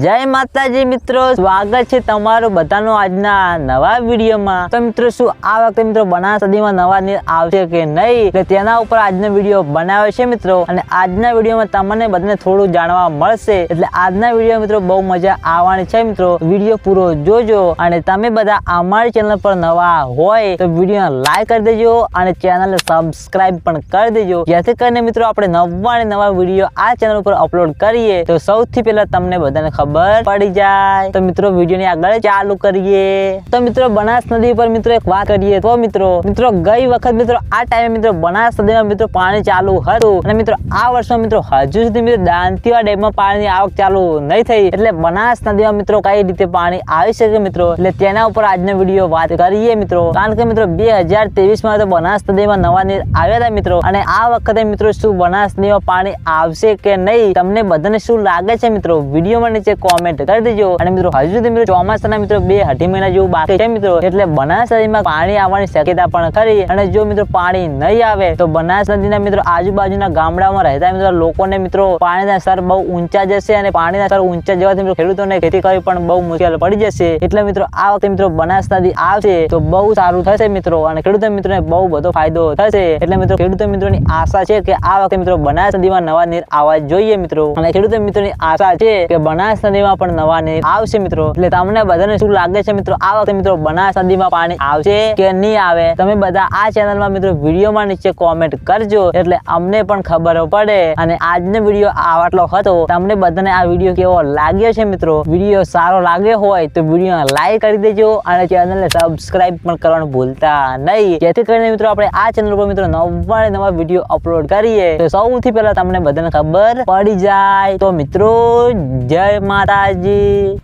જય માતાજી મિત્રો, સ્વાગત છે તમારું બધાનું આજના નવા વિડીયોમાં. તો મિત્રો, શું આ વખતે મિત્રો બનાસ સદીમાં નવા નીર આવશે કે નહીં? તેના ઉપર આજનો વીડિયો બનાવ્યો છે મિત્રો. અને આજના વિડીયોમાં તમને બધાને થોડું જાણવા મળશે. એટલે આજના વીડિયો મિત્રો બહુ મજા આવવાની છે મિત્રો. વીડિયો પૂરો જોજો. અને તમે બધા અમારી ચેનલ પર નવા હોય તો વીડિયો લાઈક કરી દેજો અને ચેનલને સબસ્ક્રાઇબ પણ કરી દેજો. જેથી કરીને મિત્રો આપણે નવા ને નવા વીડિયો આ ચેનલ ઉપર અપલોડ કરીએ. તો સૌથી પહેલા તમને બધાને ખબર પડી જાય. તો મિત્રો, વિડીયોની આગળ ચાલુ કરીએ. તો મિત્રો, બનાસ નદી પર મિત્રો એક વાત કરીએ. તો મિત્રો મિત્રો, ગઈ વખત મિત્રો, આ ટાઈમે મિત્રો બનાસ નદીમાં મિત્રો પાણી ચાલુ હતું. અને મિત્રો, આ વર્ષમાં મિત્રો હજુ સુધી મિત્રો દાંતીવા ડેમમાં પાણીની આવક ચાલુ નહીં થઈ. એટલે બનાસ નદીમાં મિત્રો કઈ રીતે પાણી આવી શકે મિત્રો? એટલે તેના ઉપર આજનો વીડિયો વાત કરીએ મિત્રો. કારણ કે મિત્રો, બે હજાર ત્રેવીસમાં તો બનાસ નદીમાં નવા નીર આવ્યા હતા મિત્રો. અને આ વખતે મિત્રો શું બનાસ નદીમાં પાણી આવશે કે નહીં? તમને બધાને શું લાગે છે મિત્રો? વિડીયોમાં નીચે કોમેન્ટ કરી દેજો. અને મિત્રો, હજુ સુધી મિત્રો ચોમાસાના મિત્રો બે અઢી મહિના જેવું બાકી છે મિત્રો, એટલે બનાસ નદીમાં પાણી આવવાની શક્યતા પણ ખરી. અને જો મિત્રો પાણી નહીં આવે, તો બનાસ નદીના મિત્રો આજુબાજુના ગામડામાં રહેતા મિત્રો લોકોને મિત્રો પાણીના સ્તર બહુ ઊંચા જશે અને પાણીના સ્તર ઊંચા જવાથી મિત્રો ખેડૂતોને ખેતી કરવી પણ બહુ મુશ્કેલ પડી જશે. એટલે મિત્રો, આ વખતે મિત્રો બનાસ નદી આવશે તો બહુ સારું થશે મિત્રો, અને ખેડૂતો મિત્રોને બહુ બધો ફાયદો થશે. એટલે મિત્રો, ખેડૂતો મિત્રોની આશા છે કે આ વખતે મિત્રો બનાસ નદીમાં નવા નીર આવવા જોઈએ મિત્રો. અને ખેડૂતો મિત્રોની આશા છે કે બનાસ નદીમાં પણ નવા નીર આવશે મિત્રો. એટલે તમને બધાને શું લાગે છે મિત્રો? આ વખતે મિત્રો બનાસ પાણી આવશે કે નહીં આવે? તમે બધા આ ચેનલમાં મિત્રો વિડીયોમાં નીચે કોમેન્ટ કરજો. એટલે અમને પણ ખબર પડે. અને આજનો વીડિયો આટલો હતો. તમને બધાને આ વીડિયો કેવો લાગ્યો છે મિત્રો? વીડિયો સારો લાગ્યો હોય તો વીડિયો લાઈક કરી દેજો અને ચેનલને સબસ્ક્રાઇબ પણ કરવાનું ભૂલતા નહીં. જેથી કરીને મિત્રો આપણે આ ચેનલ પર મિત્રો નવા નવા વીડિયો અપલોડ કરીએ. તો સૌથી પહેલા તમને બધાને ખબર પડી જાય. તો મિત્રો, જય માતાજી